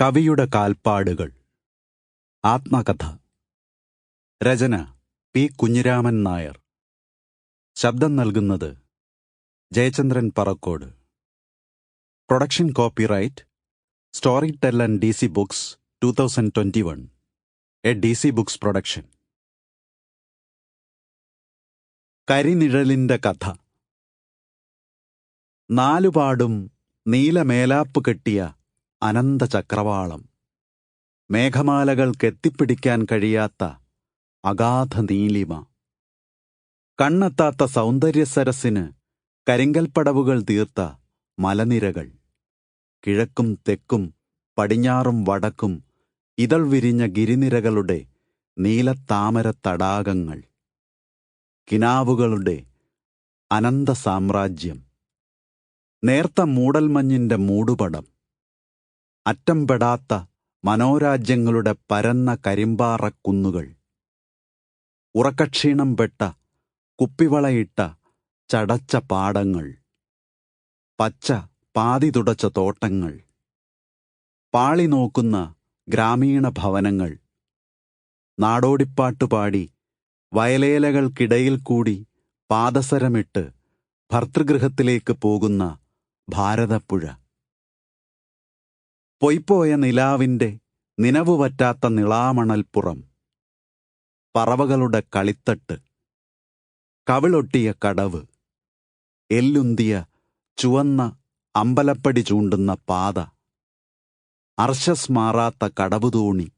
കവിയുടെ കാൽപ്പാടുകൾ. ആത്മകഥ. രചന പി കുഞ്ഞിരാമൻ നായർ. ശബ്ദം നൽകുന്നത് Jayachandran Parakkode. Production copyright Storytel and D C Books two thousand twenty one. A D C Books production. കരിനിഴലിന്റെ കഥ. നാലുപാടും നീലമേലാപ്പ് കെട്ടിയ അനന്ത ചക്രവാളം മേഘമാലകൾക്കെത്തിപ്പിടിക്കാൻ കഴിയാത്ത അഗാധ നീലിമ. കണ്ണെത്താത്ത സൗന്ദര്യസരസിന് കരിങ്കൽപ്പടവുകൾ തീർത്ത മലനിരകൾ. കിഴക്കും തെക്കും പടിഞ്ഞാറും വടക്കും ഇതൾ വിരിഞ്ഞ ഗിരിനിരകളുടെ നീലത്താമര തടാകങ്ങൾ കിനാവുകളുടെ അനന്ത സാമ്രാജ്യം നേർത്ത മൂടൽമഞ്ഞിന്റെ മൂടുപടം. അറ്റം പെടാത്ത മനോരാജ്യങ്ങളുടെ പരന്ന കരിമ്പാറക്കുന്നുകൾ. ഉറക്കക്ഷീണം പെട്ട കുപ്പിവളയിട്ട ചടച്ച പാടങ്ങൾ. പച്ച പാതി തുടച്ച തോട്ടങ്ങൾ. പാളി നോക്കുന്ന ഗ്രാമീണ ഭവനങ്ങൾ. നാടോടിപ്പാട്ടുപാടി വയലേലകൾക്കിടയിൽ കൂടി പാദസരമിട്ട് ഭർതൃഗൃഹത്തിലേക്ക് പോകുന്ന ഭാരതപ്പുഴ. പൊയ്പോയ നിലാവിന്റെ നിലവുപറ്റാത്ത നിളാമണൽപ്പുറം പറവകളുടെ കളിത്തട്ട്. കവിളൊട്ടിയ കടവ്. എല്ലുന്തിയ ചുവന്ന അമ്പലപ്പടി ചൂണ്ടുന്ന പാത. അർശസ് മാറാത്ത കടവുതോണി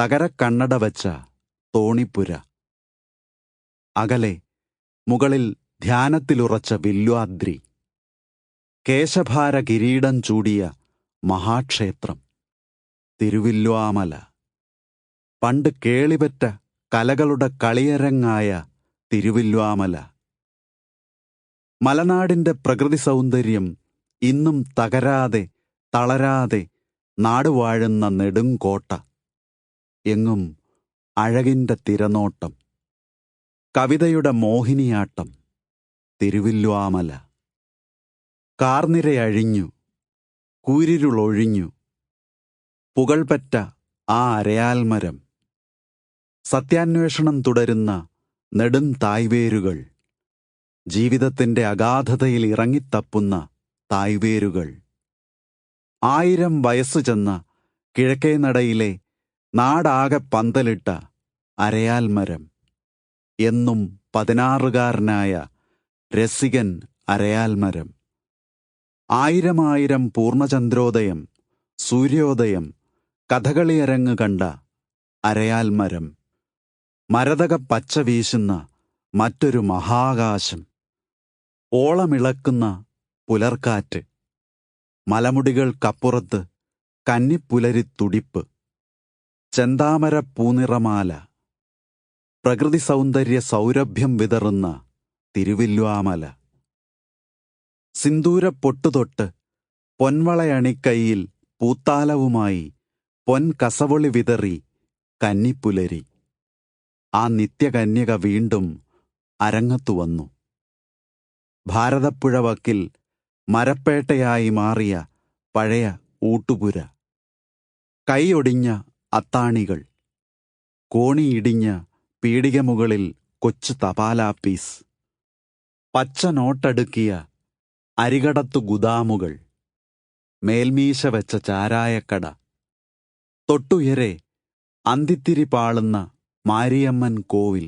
തകരക്കണ്ണട വച്ച തോണിപ്പുര. അകലെ മുകളിൽ ധ്യാനത്തിലുറച്ച വില്വാദ്രി. കേശഭാര കിരീടം ചൂടിയ മഹാക്ഷേത്രം. തിരുവില്വാമല. പണ്ട് കേളിപറ്റ കലകളുടെ കളിയരങ്ങായ തിരുവില്വാമല. മലനാടിന്റെ പ്രകൃതി സൗന്ദര്യം ഇന്നും തകരാതെ തളരാതെ നാടുവാഴുന്ന നെടുങ്കോട്ട എങ്ങും അഴകിന്റെ തിരനോട്ടം. കവിതയുടെ മോഹിനിയാട്ടം. തിരുവില്വാമല. കാർനിരയഴിഞ്ഞു. കൂരിരുളൊഴിഞ്ഞു പുകൾപറ്റ ആ അരയാൽമരം. സത്യാന്വേഷണം തുടരുന്ന നെടും തായ്വേരുകൾ. ജീവിതത്തിന്റെ അഗാധതയിൽ ഇറങ്ങിത്തപ്പുന്ന തായ്വേരുകൾ. ആയിരം വയസ്സു ചെന്ന കിഴക്കേ നടയിലെ നാടാകെ പന്തലിട്ട അരയാൽമരം. എന്നും പതിനാറുകാരനായ രസികൻ അരയാൽമരം. ആയിരമായിരം പൂർണചന്ദ്രോദയം സൂര്യോദയം കഥകളിയരങ്ങ് കണ്ട അരയാൽ മരം മരതക പച്ച വീശുന്ന മറ്റൊരു മഹാകാശം ഓളമിളക്കുന്ന പുലർക്കാറ്റ് മലമുടികൾക്കപ്പുറത്ത് കന്നിപ്പുലരി തുടിപ്പ് ചെന്താമര പൂനിറമാല പ്രകൃതി സൗന്ദര്യ സൗരഭ്യം വിതറുന്ന തിരുവില്വാമല. സിന്ദൂര പൊട്ടുതൊട്ട് പൊൻവളയണിക്കൈയിൽ പൂത്താലവുമായി പൊൻ കസവൊളി വിതറി കന്നിപ്പുലരി. ആ നിത്യകന്യക വീണ്ടും അരങ്ങത്തു വന്നു. ഭാരതപ്പുഴ വക്കിൽ മരപ്പേട്ടയായി മാറിയ പഴയ ഊട്ടുപുര. കൈയൊടിഞ്ഞ അത്താണികൾ. കോണിയിടിഞ്ഞ പീടികമുകളിൽ കൊച്ചു തപാലാപ്പീസ്. പച്ച നോട്ടടുക്കിയ അരികടത്തു ഗുദാമുകൾ മേൽമീശ വെച്ച ചാരായക്കട തൊട്ടുയരെ അന്തിത്തിരി പാളുന്ന മാരിയമ്മൻ കോവിൽ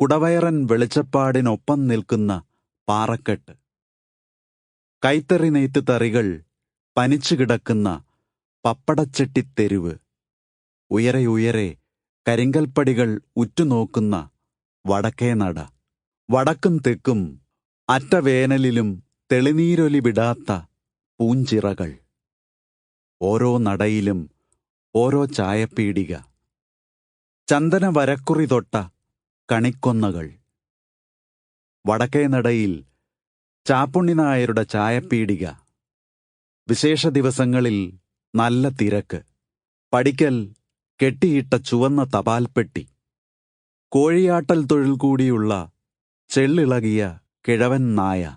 കുടവയറൻ വെളിച്ചപ്പാടിനൊപ്പം നിൽക്കുന്ന പാറക്കെട്ട് കൈത്തറി നെയ്ത്ത് തറികൾ പനിച്ചു കിടക്കുന്ന പപ്പടച്ചെട്ടിത്തെരുവ് ഉയരെ ഉയരെ കരിങ്കൽപ്പടികൾ ഉറ്റുനോക്കുന്ന വടക്കേ നട വടക്കും തെക്കും അറ്റവേനലിലും തെളിനീരൊലി വിടാത്ത പൂഞ്ചിറകൾ. ഓരോ നടയിലും ഓരോ ചായപ്പീടിക. ചന്ദന വരക്കുറി തൊട്ട കണിക്കൊന്നകൾ. വടക്കേ നടയിൽ ചാപ്പുണ്ണി നായരുടെ ചായപ്പീടിക. വിശേഷ ദിവസങ്ങളിൽ നല്ല തിരക്ക്. പടിക്കൽ കെട്ടിയിട്ട ചുവന്ന തപാൽപ്പെട്ടി. കോഴിയാട്ടൽ തൊഴിൽ കൂടിയുള്ള ചെള്ളിളകിയ കിഴവൻ നായ.